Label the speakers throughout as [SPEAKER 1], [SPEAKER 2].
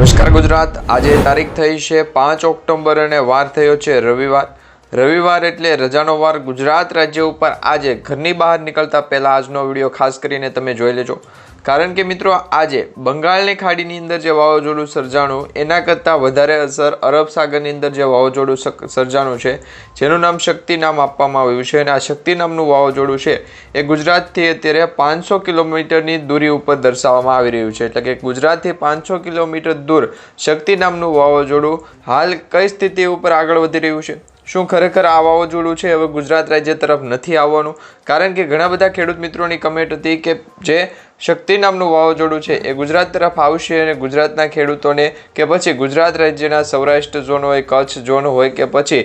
[SPEAKER 1] નમસ્કાર ગુજરાત. આજે તારીખ થઈ છે પાંચ ઓક્ટોબર અને વાર થયો છે રવિવાર. રવિવાર એટલે રજાનો વાર ગુજરાત રાજ્ય ઉપર આજે ઘરની બહાર નીકળતા પહેલા આજનો વીડિયો ખાસ કરીને તમે જોઈ લેજો. કારણ કે મિત્રો, આજે બંગાળની ખાડીની અંદર જે વાવાઝોડું સર્જાણું, એના કરતાં વધારે અસર અરબ સાગરની અંદર જે વાવાઝોડું સર્જાણું છે, જેનું નામ શક્તિ નામ આપવામાં આવ્યું છે. અને આ શક્તિ નામનું વાવાઝોડું છે, એ ગુજરાતથી અત્યારે પાંચસો કિલોમીટરની દૂરી ઉપર દર્શાવવામાં આવી રહ્યું છે. એટલે કે ગુજરાતથી પાંચસો કિલોમીટર દૂર શક્તિ નામનું વાવાઝોડું હાલ કઈ સ્થિતિ ઉપર આગળ વધી રહ્યું છે? શું ખરેખર આ વાવાઝોડું છે? હવે ગુજરાત રાજ્ય તરફ નથી આવવાનું. કારણ કે ઘણા બધા ખેડૂત મિત્રોની કમેન્ટ હતી કે જે શક્તિ નામનું વાવાઝોડું છે. એ ગુજરાત તરફ આવશે અને ગુજરાતના ખેડૂતોને કે પછી ગુજરાત રાજ્યના સૌરાષ્ટ્ર ઝોન હોય, કચ્છ ઝોન હોય કે પછી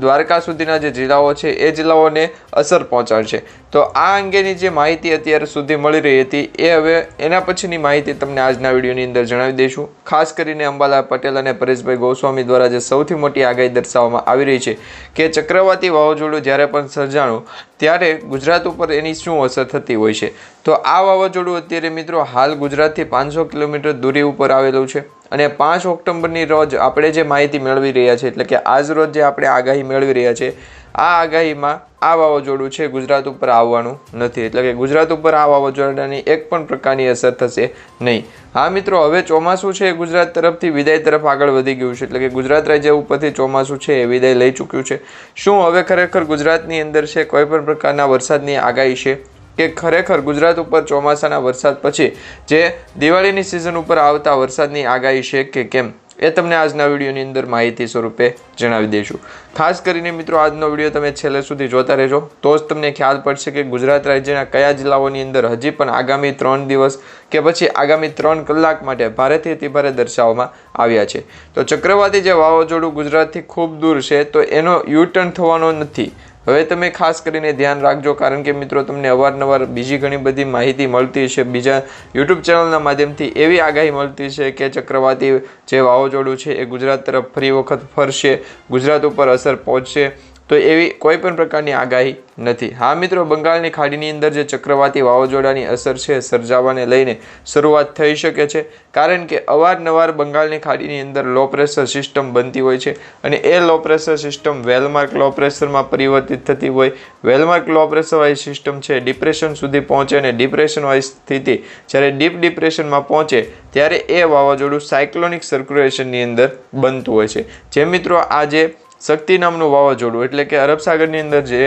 [SPEAKER 1] દ્વારકા સુધીના જે જિલ્લાઓ છે, એ જિલ્લાઓને અસર પહોંચાડશે. તો આ અંગેની જે માહિતી અત્યાર સુધી મળી રહી હતી, એ હવે એના પછીની માહિતી તમને આજના વિડીયોની અંદર જણાવી દઈશું. ખાસ કરીને અંબાલા પટેલ અને પરેશભાઈ ગોસ્વામી દ્વારા જે સૌથી મોટી આગાહી દર્શાવવામાં આવી રહી છે કે ચક્રવાતી વાવાઝોડું જ્યારે પણ સર્જાણું, ત્યારે ગુજરાત ઉપર એની શું અસર થતી હોય છે? તો આ વાવાઝોડું અત્યારે મિત્રો હાલ ગુજરાતથી પાંચસો કિલોમીટર દૂરી ઉપર આવેલું છે. અને પાંચ ઓક્ટોબરની રોજ આપણે જે માહિતી મેળવી રહ્યા છે એટલે કે આજ રોજ જે આપણે આગાહી મેળવી રહ્યા છે આ આગાહીમાં આ વાવાઝોડું છે ગુજરાત ઉપર આવવાનું નથી. એટલે કે ગુજરાત ઉપર આ વાવાઝોડાની એક પણ પ્રકારની અસર થશે નહીં. હા મિત્રો, હવે ચોમાસું છે, ગુજરાત તરફથી વિદાય તરફ આગળ વધી ગયું છે. એટલે કે ગુજરાત રાજ્ય ઉપરથી ચોમાસું છે એ વિદાય લઈ ચૂક્યું છે. શું હવે ખરેખર ગુજરાતની અંદર છે, કોઈ પણ પ્રકારના વરસાદની આગાહી છે? કે ખરેખર ગુજરાત ઉપર ચોમાસાના વરસાદ પછી જે દિવાળીની સિઝન ઉપર આવતા વરસાદની આગાહી છે કે કેમ, એ તમને આજના વિડીયોની અંદર માહિતી સ્વરૂપે જણાવી દઈશું. ખાસ કરીને મિત્રો, આજનો વીડિયો તમે છેલ્લે સુધી જોતા રહેજો. તો જ તમને ખ્યાલ પડશે કે ગુજરાત રાજ્યના કયા જિલ્લાઓની અંદર હજી પણ આગામી ત્રણ દિવસ કે પછી આગામી ત્રણ કલાક માટે ભારેથી અતિભારે દર્શાવવામાં આવ્યા છે. તો ચક્રવાતી જે વાવાઝોડું ગુજરાતથી ખૂબ દૂર છે, તો એનો યુ ટર્ન થવાનો નથી. હવે તમે ખાસ કરીને ધ્યાન રાખજો, કારણ કે મિત્રો તમને અવારનવાર બીજી ઘણી બધી માહિતી મળતી છે બીજા યુટ્યુબ ચેનલના માધ્યમથી એવી આગાહી મળતી છે કે ચક્રવાતી જે વાવાઝોડું છે એ ગુજરાત તરફ ફરી વખત ફરશે, ગુજરાત ઉપર અસર પહોંચશે. તો એવી કોઈ પણ પ્રકારની આગાહી નથી. હા મિત્રો, બંગાળની ખાડીની અંદર જે ચક્રવાતી વાવાઝોડાની અસર છે, સર્જાવાને લઈને શરૂઆત થઈ શકે છે. કારણ કે અવારનવાર બંગાળની ખાડીની અંદર લો પ્રેશર સિસ્ટમ બનતી હોય છે અને એ low pressure system well mark low પ્રેશરમાં પરિવર્તિત થતી હોય. વેલમાર્ક લો પ્રેશરવાળી સિસ્ટમ છે ડિપ્રેશન સુધી પહોંચે અને ડિપ્રેશનવાળી સ્થિતિ જ્યારે ડીપ ડિપ્રેશનમાં પહોંચે ત્યારે એ વાવાઝોડું સાયક્લોનિક સર્ક્યુલેશનની અંદર બનતું હોય છે. જે મિત્રો આજે શક્તિ નામનું વાવાઝોડું, એટલે કે અરબ સાગરની અંદર જે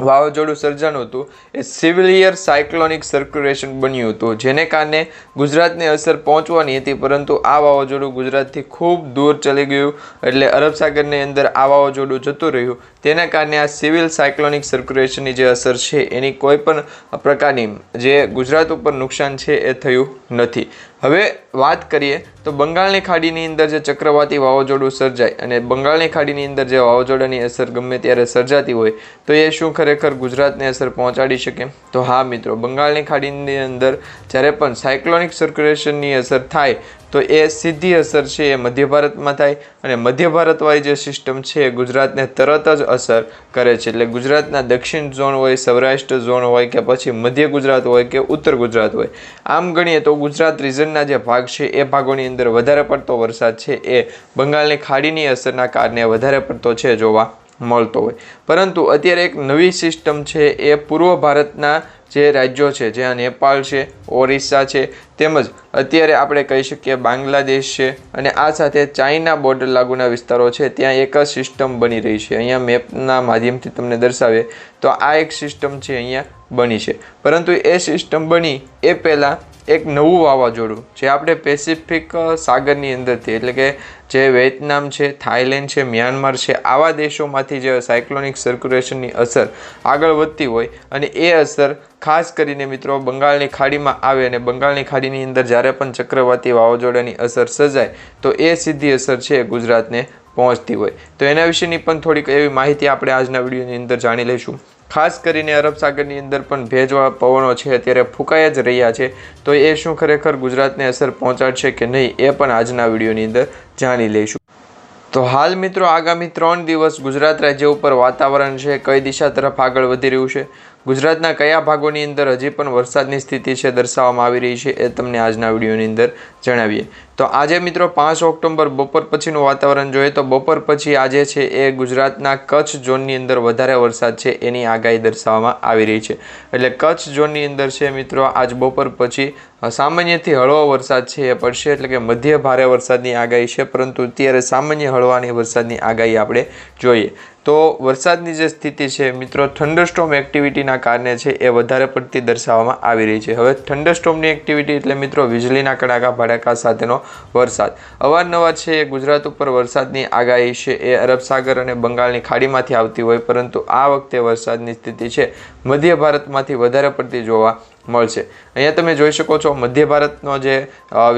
[SPEAKER 1] વાવાઝોડું સર્જાનું હતું, એ સિવિલિયર સાયક્લોનિક સર્ક્યુલેશન બન્યું હતું, જેને કારણે ગુજરાતને અસર પહોંચવાની હતી, પરંતુ આ વાવાઝોડું ગુજરાતથી ખૂબ દૂર ચલી ગયું, એટલે અરબ સાગરની અંદર આ વાવાઝોડું જતું રહ્યું. તેના કારણે આ સિવિલ સાયક્લોનિક સર્ક્યુલેશનની જે અસર છે, એની કોઈ પણ પ્રકારની જે ગુજરાત ઉપર નુકસાન છે, એ થયું નથી. હવે વાત કરીએ તો બંગાળની ખાડીની અંદર જે ચક્રવાતી વાવાઝોડું સર્જાય અને બંગાળની ખાડીની અંદર જે વાવાઝોડાની અસર ગમે ત્યારે સર્જાતી હોય, તો એ શું ખરેખર ગુજરાતને અસર પહોંચાડી શકે? તો હા મિત્રો, બંગાળની ખાડીની અંદર જ્યારે પણ સાયક્લોનિક સર્ક્યુલેશનની અસર થાય તો એ સીધી અસર છે, એ મધ્ય ભારતમાં થાય અને મધ્ય ભારતવાળી જે સિસ્ટમ છે, એ ગુજરાતને તરત જ અસર કરે છે. એટલે ગુજરાતના દક્ષિણ ઝોન હોય, સૌરાષ્ટ્ર ઝોન હોય કે પછી મધ્ય ગુજરાત હોય કે ઉત્તર ગુજરાત હોય, આમ ગણીએ તો ગુજરાત રિજનના જે ભાગ છે, એ ભાગોની અંદર વધારે પડતો વરસાદ છે, એ બંગાળની ખાડીની અસરના કારણે વધારે પડતો છે જોવા મળતો હોય. પરંતુ અત્યારે એક નવી સિસ્ટમ છે, એ પૂર્વ ભારતના જે રાજ્યો છે જ્યાં નેપાળ છે, ઓરિસ્સા છે, તેમજ અત્યારે આપણે કહી શકીએ બાંગ્લાદેશ છે અને આ સાથે ચાઇના બોર્ડર લાગુના વિસ્તારો છે, ત્યાં એક જ સિસ્ટમ બની રહી છે. અહીંયા મેપના માધ્યમથી તમને દર્શાવે તો આ એક સિસ્ટમ છે અહીંયા બની છે. પરંતુ એ સિસ્ટમ બની એ પહેલાં એક નવું વાવાઝોડું, જે આપણે પેસિફિક સાગરની અંદરથી, એટલે કે જે વિયેતનામ છે થાઈલેન્ડ છે, મ્યાનમાર છે, આવા દેશોમાંથી જે સાયક્લોનિક સર્ક્યુલેશનની અસર આગળ વધતી હોય અને એ અસર ખાસ કરીને મિત્રો બંગાળની ખાડીમાં આવે અને બંગાળની ખાડીની અંદર જ્યારે પણ ચક્રવાતી વાવાઝોડાની અસર સર્જાય, તો એ સીધી અસર છે ગુજરાતને પહોંચતી હોય. તો એના વિશેની પણ થોડીક એવી માહિતી આપણે આજના વિડીયોની અંદર જાણી લઈશું. ખાસ કરીને અરબ સાગરની અંદર પણ ભેજવા પવનો છે, અત્યારે ફૂંકાયા જ રહ્યા છે. તો એ શું ખરેખર ગુજરાતને અસર પહોંચાડશે કે નહીં, એ પણ આજના વિડીયોની અંદર જાણી લઈશું. તો હાલ મિત્રો આગામી ત્રણ દિવસ ગુજરાત રાજ્ય ઉપર વાતાવરણ છે, કઈ દિશા તરફ આગળ વધી રહ્યું છે? ગુજરાતના કયા ભાગોની અંદર હજી પણ વરસાદની સ્થિતિ છે દર્શાવવામાં આવી રહી છે એ તમને આજના વિડીયોની અંદર જણાવીએ. તો આજે મિત્રો પાંચ ઓક્ટોબર, બપોર પછીનું વાતાવરણ જોઈએ તો બપોર પછી આજે છે એ ગુજરાતના કચ્છ ઝોનની અંદર વધારે વરસાદ છે એની આગાહી દર્શાવવામાં આવી રહી છે. એટલે કચ્છ ઝોનની અંદર છે મિત્રો આજ બપોર પછી સામાન્યથી હળવો વરસાદ છે એ પડશે એટલે કે મધ્ય ભારે વરસાદની આગાહી છે, પરંતુ અત્યારે સામાન્ય હળવાની વરસાદની આગાહી આપણે જોઈએ. તો વરસાદની જે સ્થિતિ છે મિત્રો થંડરસ્ટોમ એક્ટિવિટીના કારણે છે એ વધારે પડતી દર્શાવવામાં આવી રહી છે. હવે થંડરસ્ટોમની એક્ટિવિટી એટલે મિત્રો વીજળીના કડાકા, ભડાકા સાથેનો વરસાદ. અવારનવાર છે ગુજરાત ઉપર વરસાદની આગાહી છે એ અરબ સાગર અને બંગાળની ખાડીમાંથી આવતી હોય, પરંતુ આ વખતે વરસાદની સ્થિતિ છે મધ્ય ભારતમાંથી વધારે પડતી જોવા મળશે. અહીંયા તમે જોઈ શકો છો મધ્ય ભારતનો જે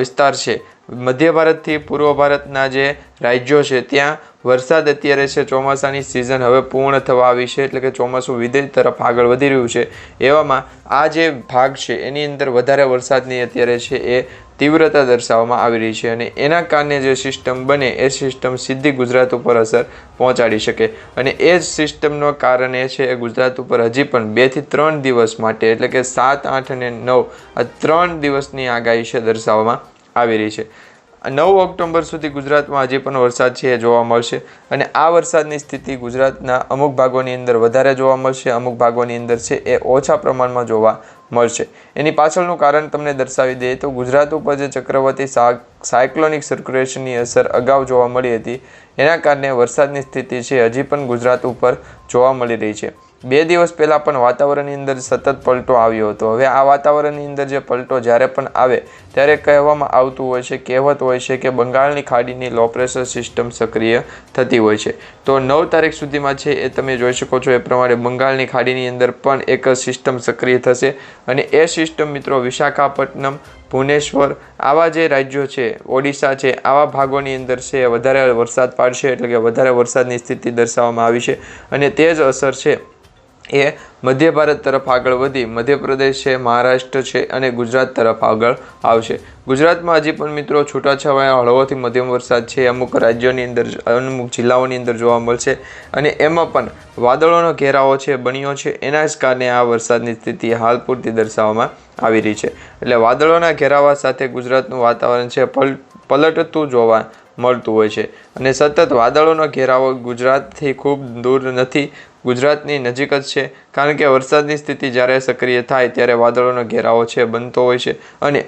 [SPEAKER 1] વિસ્તાર છે, મધ્ય ભારતથી પૂર્વ ભારતના જે રાજ્યો છે, ત્યાં વરસાદ અત્યારે છે, ચોમાસાની સિઝન હવે પૂર્ણ થવા આવી છે, એટલે કે ચોમાસું વિદેશ તરફ આગળ વધી રહ્યું છે. એવામાં આ જે ભાગ છે, એની અંદર વધારે વરસાદની અત્યારે છે, એ તીવ્રતા દર્શાવવામાં આવી રહી છે અને એના કારણે જે સિસ્ટમ બને, એ સિસ્ટમ સીધી ગુજરાત ઉપર અસર પહોંચાડી શકે. અને એ જ સિસ્ટમનો એ છે, એ ગુજરાત ઉપર હજી પણ બેથી ત્રણ દિવસ માટે, એટલે કે સાત, આઠ અને નવ, આ ત્રણ દિવસની આગાહી છે, દર્શાવવામાં આવી રહી છે. નવ ઓક્ટોબર સુધી ગુજરાતમાં હજી પણ વરસાદ છે, એ જોવા મળશે. અને આ વરસાદની સ્થિતિ ગુજરાતના અમુક ભાગોની અંદર વધારે જોવા મળશે, અમુક ભાગોની અંદર છે, એ ઓછા પ્રમાણમાં જોવા મળશે. એની પાછળનું કારણ તમને દર્શાવી દઈએ તો ગુજરાત ઉપર જે ચક્રવર્તી સાયક્લોનિક સર્ક્યુલેશનની અસર અગાઉ જોવા મળી હતી, એના કારણે વરસાદની સ્થિતિ છે, હજી પણ ગુજરાત ઉપર જોવા મળી રહી છે. બે દિવસ પહેલાં પણ વાતાવરણની અંદર સતત પલટો આવ્યો હતો. હવે આ વાતાવરણની અંદર જે પલટો જ્યારે પણ આવે, ત્યારે કહેવામાં આવતું હોય છે, કહેવત હોય છે કે બંગાળની ખાડીની લો પ્રેશર સિસ્ટમ સક્રિય થતી હોય છે. તો નવ તારીખ સુધીમાં છે એ તમે જોઈ શકો છો, એ પ્રમાણે બંગાળની ખાડીની અંદર પણ એક સિસ્ટમ સક્રિય થશે. અને એ સિસ્ટમ મિત્રો વિશાખાપટ્ટનમ, ભુવનેશ્વર આવા જે રાજ્યો છે, ઓડિશા છે, આવા ભાગોની અંદર છે, વધારે વરસાદ પાડશે એટલે કે વધારે વરસાદની સ્થિતિ દર્શાવવામાં આવી છે. અને તે જ અસર છે એ મધ્ય ભારત તરફ આગળ વધી મધ્યપ્રદેશ છે, મહારાષ્ટ્ર છે અને ગુજરાત તરફ આગળ આવશે. ગુજરાતમાં હજી પણ મિત્રો છૂટાછવાયા હળવોથી મધ્યમ વરસાદ છે. અમુક રાજ્યોની અંદર અમુક જિલ્લાઓની અંદર જોવા મળશે અને એમાં પણ વાદળોનો ઘેરાવો છે, બન્યો છે. એના જ કારણે આ વરસાદની સ્થિતિ હાલ પૂરતી દર્શાવવામાં આવી રહી છે. એટલે વાદળોના ઘેરાવા સાથે ગુજરાતનું વાતાવરણ છે, પલ, પલટતું જોવા મળતું હોય છે. અને સતત વાદળોનો ઘેરાવો ગુજરાતથી ખૂબ દૂર નથી ગુજરાતની નજીક જ છે. કારણ કે વરસાદની સ્થિતિ જ્યારે સક્રિય થાય ત્યારે વાદળોનો ઘેરાવો છે, બનતો હોય છે અને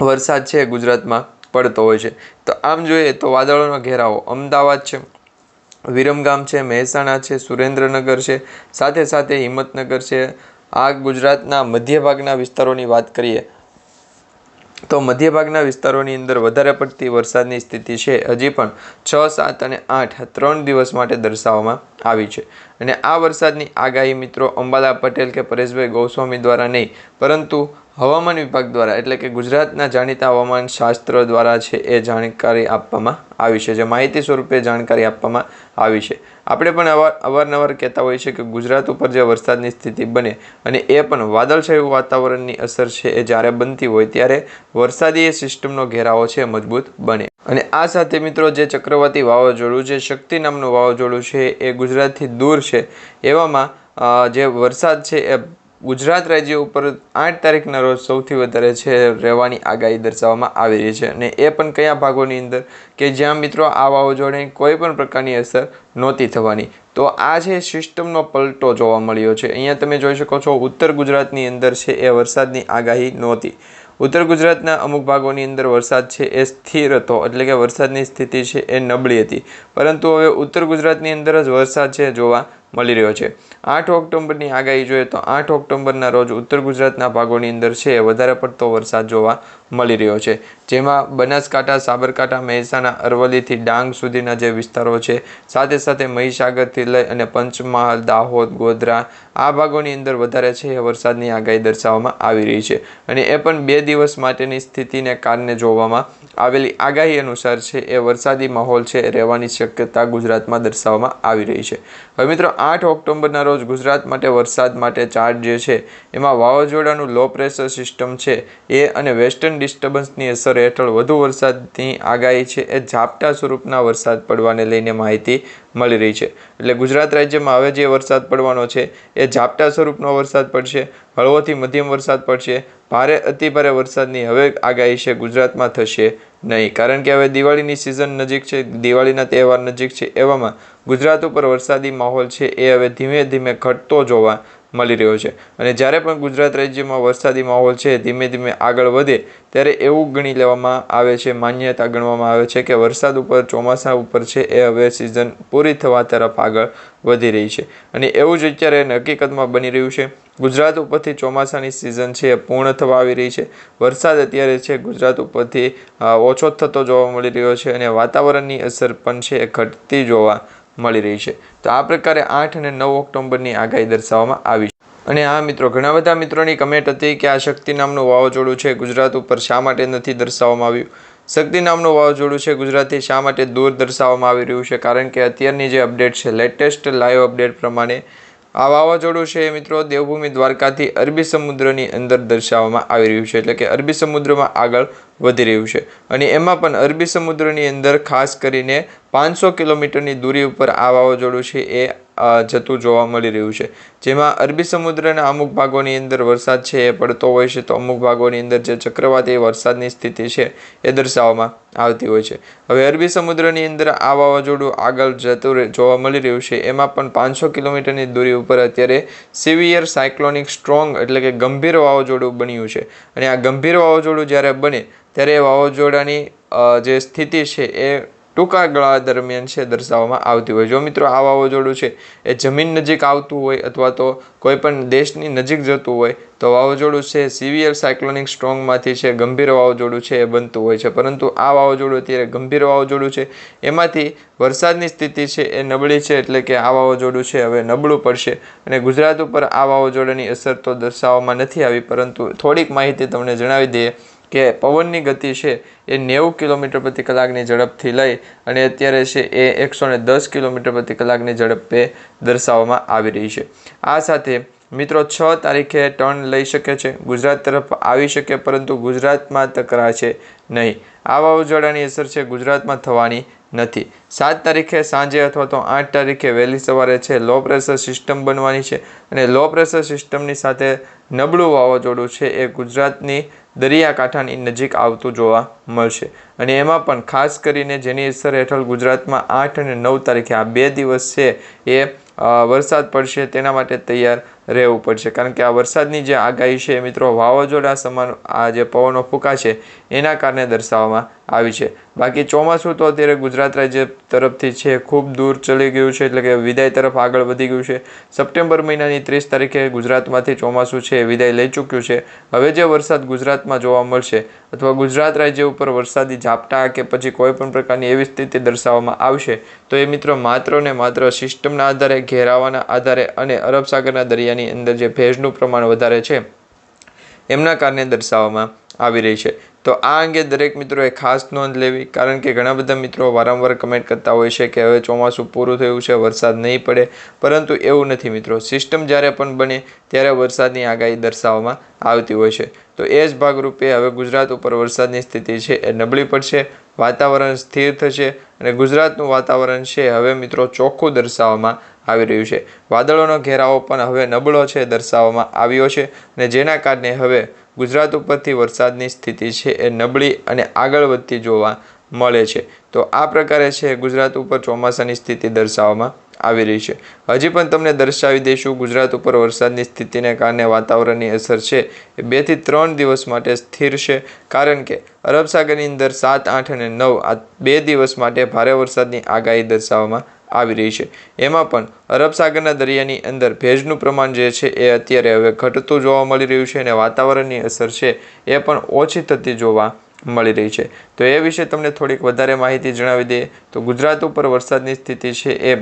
[SPEAKER 1] વરસાદ છે ગુજરાતમાં પડતો હોય છે. તો આમ જોઈએ તો વાદળોનો ઘેરાવો અમદાવાદ છે, વિરમગામ છે, મહેસાણા છે, સુરેન્દ્રનગર છે, સાથે સાથે હિંમતનગર છે. આ ગુજરાતના મધ્ય ભાગના વિસ્તારોની વાત કરીએ તો મધ્ય ભાગના વિસ્તારોની અંદર વધારે પડતી વરસાદની સ્થિતિ છે. હજી પણ છ, સાત અને આઠ ત્રણ દિવસ માટે દર્શાવવામાં આવી છે. અને આ વરસાદની આગાહી મિત્રો અંબાલા પટેલ કે પરેશભાઈ ગોસ્વામી દ્વારા નહીં, પરંતુ હવામાન વિભાગ દ્વારા એટલે કે ગુજરાતના જાણીતા હવામાન શાસ્ત્ર દ્વારા છે એ જાણકારી આપવામાં આવી છે. જે માહિતી સ્વરૂપે જાણકારી આપવામાં આવી છે. આપણે પણ અવાર, અવારનવાર કહેતા હોઈએ છીએ કે ગુજરાત ઉપર જે વરસાદની સ્થિતિ બને અને એ પણ વાદળછાયું વાતાવરણની અસર છે એ જ્યારે બનતી હોય ત્યારે વરસાદી સિસ્ટમનો ઘેરાવો છે મજબૂત બને. અને આ સાથે મિત્રો જે ચક્રવાતી વાવાઝોડું જે શક્તિ નામનું વાવાઝોડું છે એ ગુજરાતથી દૂર છે. એવામાં જે વરસાદ છે એ ગુજરાત રાજ્ય ઉપર આઠ તારીખના રોજ સૌથી વધારે છે રહેવાની આગાહી દર્શાવવામાં આવી રહી છે. અને એ પણ કયા ભાગોની અંદર કે જ્યાં મિત્રો આ વાવાઝોડાની કોઈ પણ પ્રકારની અસર નહોતી થવાની? તો આ છે સિસ્ટમનો પલટો જોવા મળ્યો છે. અહીંયા તમે જોઈ શકો છો ઉત્તર ગુજરાતની અંદર છે એ વરસાદની આગાહી નહોતી. ઉત્તર ગુજરાતના અમુક ભાગોની અંદર વરસાદ છે એ સ્થિર હતો, એટલે કે વરસાદની સ્થિતિ છે એ નબળી હતી. પરંતુ હવે ઉત્તર ગુજરાતની અંદર જ વરસાદ છે જોવા મળી રહ્યો છે. આઠ ઓક્ટોબરની આગાહી જોઈએ તો આઠ ઓક્ટોબરના રોજ ઉત્તર ગુજરાતના ભાગોની અંદર છે. વધારે પડતો વરસાદ જોવા મળી રહ્યો છે. જેમાં બનાસકાંઠા, સાબરકાંઠા, મહેસાણા, અરવલ્લીથી ડાંગ સુધીના જે વિસ્તારો છે, સાથે સાથે મહીસાગરથી લઈ અને પંચમહાલ, દાહોદ, ગોધરા, આ ભાગોની અંદર વધારે છે એ વરસાદની આગાહી દર્શાવવામાં આવી રહી છે. અને એ પણ બે દિવસ માટેની સ્થિતિને કારણે જોવામાં આવેલી આગાહી અનુસાર છે એ વરસાદી માહોલ છે રહેવાની શક્યતા ગુજરાતમાં દર્શાવવામાં આવી રહી છે. હવે મિત્રો, આઠ ઓક્ટોબરના રોજ ગુજરાત માટે વરસાદ માટે ચાર્ટ જે છે, એમાં વાવાઝોડાનું લો પ્રેશર સિસ્ટમ છે એ અને વેસ્ટર્ન ડિસ્ટર્બન્સની અસર હેઠળ વધુ વરસાદની આગાહી છે. એ ઝાપટા સ્વરૂપના વરસાદ પડવાને લઈને માહિતી મળી રહી છે. એટલે ગુજરાત રાજ્યમાં હવે જે વરસાદ પડવાનો છે, એ ઝાપટા સ્વરૂપનો વરસાદ પડશે, હળવોથી મધ્યમ વરસાદ પડશે, ભારે અતિભારે વરસાદની હવે આગાહી છે. ગુજરાતમાં થશે નહીં. કારણ કે હવે દિવાળીની સિઝન નજીક છે, દિવાળીના તહેવાર નજીક છે, એવામાં ગુજરાત ઉપર વરસાદી માહોલ છે. એ હવે ધીમે ધીમે ઘટતો જોવા મળી રહ્યો છે. અને જ્યારે પણ ગુજરાત રાજ્યમાં વરસાદી માહોલ છે, ધીમે ધીમે આગળ વધે, ત્યારે એવું ગણી લેવામાં આવે છે, માન્યતા ગણવામાં આવે છે કે વરસાદ ઉપર, ચોમાસા ઉપર છે એ હવે સિઝન પૂરી થવા તરફ આગળ વધી રહી છે. અને એવું જ અત્યારે હકીકતમાં બની રહ્યું છે. ગુજરાત ઉપરથી ચોમાસાની સિઝન છે એ પૂર્ણ થવા આવી રહી છે. વરસાદ અત્યારે છે ગુજરાત ઉપરથી ઓછો થતો જોવા મળી રહ્યો છે અને વાતાવરણની અસર પણ છે એ ઘટતી જોવા મળી રહી છે. તો આ પ્રકારે આઠ અને નવ ઓક્ટોબરની આગાહી દર્શાવવામાં આવી છે. અને આ મિત્રો, ઘણા બધા મિત્રોની કમેન્ટ હતી કે આ શક્તિ નામનું વાવાઝોડું છે ગુજરાત ઉપર શા માટે નથી દર્શાવવામાં આવ્યું? શક્તિ નામનું વાવાઝોડું છે ગુજરાતથી શા માટે દૂર દર્શાવવામાં આવી રહ્યું છે? કારણ કે અત્યારની જે અપડેટ છે લેટેસ્ટ લાઈવ અપડેટ પ્રમાણે આ વાવાઝોડું છે મિત્રો દેવભૂમિ દ્વારકાથી અરબી સમુદ્રની અંદર દર્શાવવામાં આવી રહ્યું છે, એટલે કે અરબી સમુદ્રમાં આગળ વધી રહ્યું છે. અને એમાં પણ અરબી સમુદ્રની અંદર ખાસ કરીને પાંચસો કિલોમીટરની દૂરી ઉપર આ વાવાઝોડું છે એ જતું જોવા મળી રહ્યું છે. જેમાં અરબી સમુદ્રના અમુક ભાગોની અંદર વરસાદ છે, એ પડતો હોય છે, તો અમુક ભાગોની અંદર જે ચક્રવાતી વરસાદની સ્થિતિ છે, એ દર્શાવવામાં આવતી હોય છે. હવે અરબી સમુદ્રની અંદર આ વાવાઝોડું આગળ જતું જોવા મળી રહ્યું છે. એમાં પણ પાંચસો કિલોમીટરની દૂરી ઉપર અત્યારે સિવિયર સાયક્લોનિક સ્ટ્રોંગ એટલે કે ગંભીર વાવાઝોડું બન્યું છે. અને આ ગંભીર વાવાઝોડું જ્યારે બને, ત્યારે એ વાવાઝોડાની જે સ્થિતિ છે, એ ટૂંકા ગાળા દરમિયાન છે, દર્શાવવામાં આવતી હોય. જો મિત્રો આ વાવાઝોડું છે, એ જમીન નજીક આવતું હોય અથવા તો કોઈ પણ દેશની નજીક જતું હોય, તો વાવાઝોડું છે, સિવિયર સાયક્લોનિક સ્ટ્રોંગમાંથી છે, ગંભીર વાવાઝોડું છે, એ બનતું હોય છે. પરંતુ આ વાવાઝોડું અત્યારે ગંભીર વાવાઝોડું છે. એમાંથી વરસાદની સ્થિતિ છે, એ નબળી છે, એટલે કે આ વાવાઝોડું છે, હવે નબળું પડશે. અને ગુજરાત ઉપર આ વાવાઝોડાની અસર તો દર્શાવવામાં નથી આવી, પરંતુ થોડીક માહિતી તમને જણાવી દઈએ. કે પવનની ગતિ છે એ નેવું કિલોમીટર પ્રતિ કલાકની ઝડપથી લઈ અને અત્યારે છે એ એકસો ને દસ કિલોમીટર પ્રતિ કલાકની ઝડપે દર્શાવવામાં આવી રહી છે. આ સાથે મિત્રો છ તારીખે ટર્ન લઈ શકે છે. ગુજરાત તરફ આવી શકે પરંતુ ગુજરાતમાં ટકરાશે નહીં. આ વાવાઝોડાની અસર છે ગુજરાતમાં થવાની નથી. સાત તારીખે સાંજે અથવા તો આઠ તારીખે વહેલી સવારે છે લો પ્રેશર સિસ્ટમ બનવાની છે અને લો પ્રેશર સિસ્ટમની સાથે નબળું વાવાઝોડું છે એ ગુજરાતની દરિયાકાંઠાની નજીક આવતું જોવા મળશે. અને એમાં પણ ખાસ કરીને જેની અસર હેઠળ ગુજરાતમાં આઠ અને નવ તારીખે આ બે દિવસ છે એ વરસાદ પડશે તેના માટે તૈયાર રહેવું પડશે. કારણ કે આ વરસાદની જે આગાહી છે મિત્રો વાવાઝોડા સમાન આ જે પવનો ફૂંકાશે એના કારણે દર્શાવવામાં આવી છે. બાકી ચોમાસું તો અત્યારે ગુજરાત રાજ્ય તરફથી છે, ખૂબ દૂર ચલી ગયું છે, એટલે કે વિદાય તરફ આગળ વધી ગયું છે. સપ્ટેમ્બર મહિનાની ત્રીસ તારીખે ગુજરાતમાંથી ચોમાસું છે વિદાય લઈ ચૂક્યું છે. હવે જે વરસાદ ગુજરાતમાં જોવા મળશે અથવા ગુજરાત રાજ્ય ઉપર વરસાદી ઝાપટા કે પછી કોઈ પણ પ્રકારની એવી સ્થિતિ દર્શાવવામાં આવશે, તો એ મિત્રો માત્ર ને માત્ર સિસ્ટમના આધારે, ઘેરાવાના આધારે અને અરબ સાગરના દરિયાની અંદર જે ભેજનું પ્રમાણ વધારે છે, એમના કારણે દર્શાવવામાં આવી રહી છે. તો આ અંગે દરેક મિત્રોએ ખાસ નોંધ લેવી, કારણ કે ઘણા બધા મિત્રો વારંવાર કમેન્ટ કરતા હોય છે કે હવે ચોમાસું પૂરું થયું છે, વરસાદ નહીં પડે. પરંતુ એવું નથી મિત્રો સિસ્ટમ જ્યારે પણ બને ત્યારે વરસાદની આગાહી દર્શાવવામાં આવતી હોય છે. તો એ જ ભાગરૂપે હવે ગુજરાત ઉપર વરસાદની સ્થિતિ છે એ નબળી પડશે, વાતાવરણ સ્થિર થશે અને ગુજરાતનું વાતાવરણ છે હવે મિત્રો ચોખ્ખું દર્શાવવામાં આવી રહ્યું છે. વાદળોનો ઘેરાવો પણ હવે નબળો છે દર્શાવવામાં આવ્યો છે અને જેના કારણે હવે ગુજરાત ઉપરથી વરસાદની સ્થિતિ છે એ નબળી અને આગળ વધતી જોવા મળે છે. તો આ પ્રકારે છે ગુજરાત ઉપર ચોમાસાની સ્થિતિ દર્શાવવામાં આવી રહી છે. હજી પણ તમને દર્શાવી દઈશું ગુજરાત ઉપર વરસાદની સ્થિતિને કારણે વાતાવરણની અસર છે એ બેથી ત્રણ દિવસ માટે સ્થિર છે. કારણ કે અરબ સાગરની અંદર સાત, આઠ અને નવ આ બે દિવસ માટે ભારે વરસાદની આગાહી દર્શાવવામાં આવી રહી છે. એમાં પણ અરબ સાગરના દરિયાની અંદર ભેજનું પ્રમાણ જે છે એ અત્યારે હવે ઘટતું જોવા મળી રહ્યું છે અને વાતાવરણની અસર છે એ પણ ઓછી થતી જોવા મળી રહી છે. તો એ વિશે તમને થોડીક વધારે માહિતી જણાવી દઈએ તો ગુજરાત ઉપર વરસાદની સ્થિતિ છે એ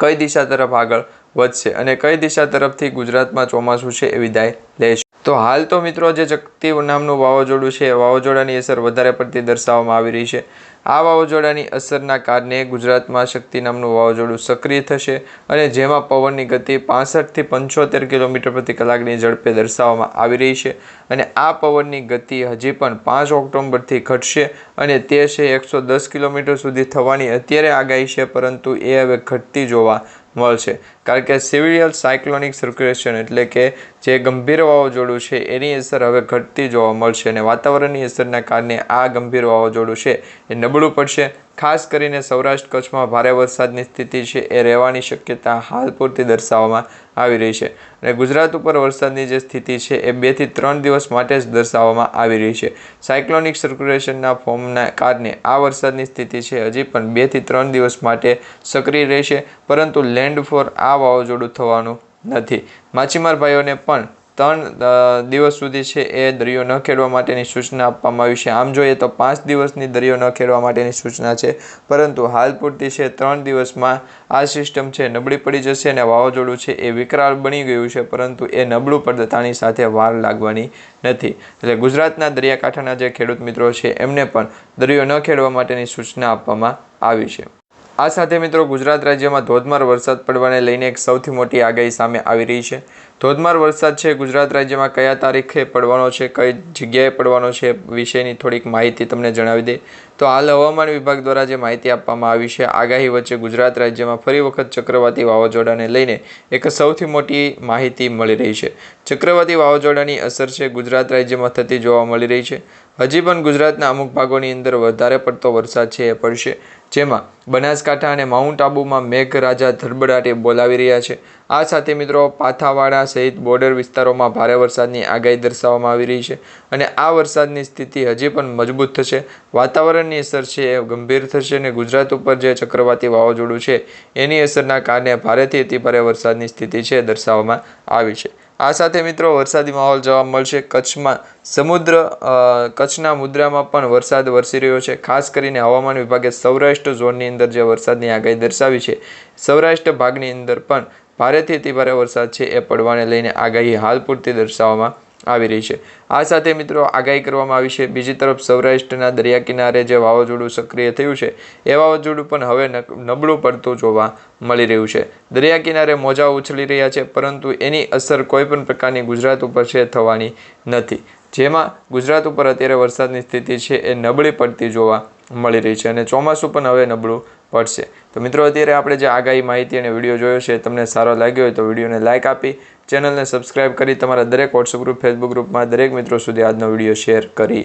[SPEAKER 1] કઈ દિશા તરફ આગળ વધશે અને કઈ દિશા તરફથી ગુજરાતમાં ચોમાસું છે એ વિદાય લેશે. તો હાલ તો મિત્રો જે ચકતી નામનું વાવાઝોડું છે. એ વાવાઝોડાની અસર વધારે પડતી દર્શાવવામાં આવી રહી છે. આ વાવાઝોડાની અસરના કારણે ગુજરાતમાં શક્તિ નામનું વાવાઝોડું સક્રિય થશે અને જેમાં પવનની ગતિ પાસઠથી પંચોતેર કિલોમીટર પ્રતિ કલાકની ઝડપે દર્શાવવામાં આવી રહી છે અને આ પવનની ગતિ હજી પણ પાંચ ઓક્ટોબરથી ઘટશે અને તે છે એકસો દસ કિલોમીટર સુધી થવાની અત્યારે આગાહી છે, પરંતુ એ હવે ઘટતી જોવા મળશે. કારણ કે સિવિયર સાયક્લોનિક સર્ક્યુલેશન એટલે કે જે ગંભીર વાવાઝોડું છે, એની અસર હવે ઘટતી જોવા મળશે અને વાતાવરણની અસરના કારણે આ ગંભીર વાવાઝોડું છે એ નબળું પડશે. ખાસ કરીને સૌરાષ્ટ્ર કચ્છમાં ભારે વરસાદની સ્થિતિ છે, એ રહેવાની શક્યતા હાલ પૂરતી દર્શાવવામાં આવી રહી છે. અને ગુજરાત ઉપર વરસાદની જે સ્થિતિ છે, એ બેથી ત્રણ દિવસ માટે જ દર્શાવવામાં આવી રહી છે. સાયક્લોનિક સર્ક્યુલેશનના ફોર્મના કારણે આ વરસાદની સ્થિતિ છે, હજી પણ બેથી ત્રણ દિવસ માટે સક્રિય રહેશે, પરંતુ લેન્ડફોર આ વાવાઝોડું થવાનું નથી. માછીમાર ભાઈઓને પણ ત્રણ દિવસ સુધી છે એ દરિયો ન ખેડવા માટેની સૂચના આપવામાં આવી છે. આમ જોઈએ તો પાંચ દિવસની દરિયો ન ખેડવા માટેની સૂચના છે. પરંતુ હાલ પૂરતી છે ત્રણ દિવસમાં આ સિસ્ટમ છે નબળી પડી જશે અને વાવાઝોડું છે એ વિકરાળ બની ગયું છે, પરંતુ એ નબળું પડતાની સાથે વાર લાગવાની નથી. એટલે ગુજરાતના દરિયાકાંઠાના જે ખેડૂત મિત્રો છે એમને પણ દરિયો ન ખેડવા માટેની સૂચના આપવામાં આવી છે. આ સાથે મિત્રો ગુજરાત રાજ્યમાં ધોધમાર વરસાદ પડવાને લઈને એક સૌથી મોટી આગાહી સામે આવી રહી છે. ધોધમાર વરસાદ છે, ગુજરાત રાજ્યમાં કયા તારીખે પડવાનો છે, કઈ જગ્યાએ પડવાનો છે વિશેની થોડીક માહિતી તમને જણાવી દે. તો હાલ હવામાન વિભાગ દ્વારા જે માહિતી આપવામાં આવી છે, આગાહી વચ્ચે ગુજરાત રાજ્યમાં ફરી વખત ચક્રવાતી વાવાઝોડાને લઈને એક સૌથી મોટી માહિતી મળી રહી છે. ચક્રવાતી વાવાઝોડાની અસર છે, ગુજરાત રાજ્યમાં થતી જોવા મળી રહી છે. હજી પણ ગુજરાતના અમુક ભાગોની અંદર વધારે પડતો વરસાદ છે એ પડશે. જેમાં બનાસકાંઠા અને માઉન્ટ આબુમાં મેઘરાજા ધરબડાટે બોલાવી રહ્યા છે. આ સાથે મિત્રો પાથાવાડા સહિત બોર્ડર વિસ્તારોમાં ભારે વરસાદની આગાહી દર્શાવવામાં આવી રહી છે અને આ વરસાદની સ્થિતિ હજી પણ મજબૂત થશે. વાતાવરણની અસર છે એ ગંભીર થશે અને ગુજરાત ઉપર જે ચક્રવાતી વાવાઝોડું છે એની અસરના કારણે ભારેથી અતિભારે વરસાદની સ્થિતિ છે દર્શાવવામાં આવી છે. આ સાથે મિત્રો વરસાદી માહોલ જોવા મળશે. કચ્છમાં સમુદ્ર કચ્છના મુદ્રામાં પણ વરસાદ વરસી રહ્યો છે. ખાસ કરીને હવામાન વિભાગે સૌરાષ્ટ્ર ઝોનની અંદર જે વરસાદની આગાહી દર્શાવી છે, સૌરાષ્ટ્ર ભાગની અંદર પણ ભારેથી અતિ ભારે વરસાદ છે એ પડવાને લઈને આગાહી હાલ પૂરતી દર્શાવવામાં આવી રહી છે. આ સાથે મિત્રો આગાહી કરવામાં આવી છે. બીજી તરફ સૌરાષ્ટ્રના દરિયા કિનારે જે વાવાઝોડું સક્રિય થયું છે, એ વાવાઝોડું પણ હવે નબળું પડતું જોવા મળી રહ્યું છે. દરિયા કિનારે મોજા ઉછળી રહ્યા છે, પરંતુ એની અસર કોઈ પણ પ્રકારની ગુજરાત ઉપર છે થવાની નથી. જેમાં ગુજરાત ઉપર અત્યારે વરસાદની સ્થિતિ છે, એ નબળી પડતી જોવા મળી રહી છે અને ચોમાસું પણ હવે નબળું પડશે. તો મિત્રો, અત્યારે આપણે જે આગાહી માહિતી અને વીડિયો જોયો છે, તમને સારો લાગ્યો હોય તો વિડીયોને લાઇક આપી ચેનલને સબસ્ક્રાઇબ કરી તમારા દરેક વોટ્સઅપ ગ્રુપ ફેસબુક ગ્રુપમાં દરેક મિત્રો સુધી આજનો વીડિયો શેર કરી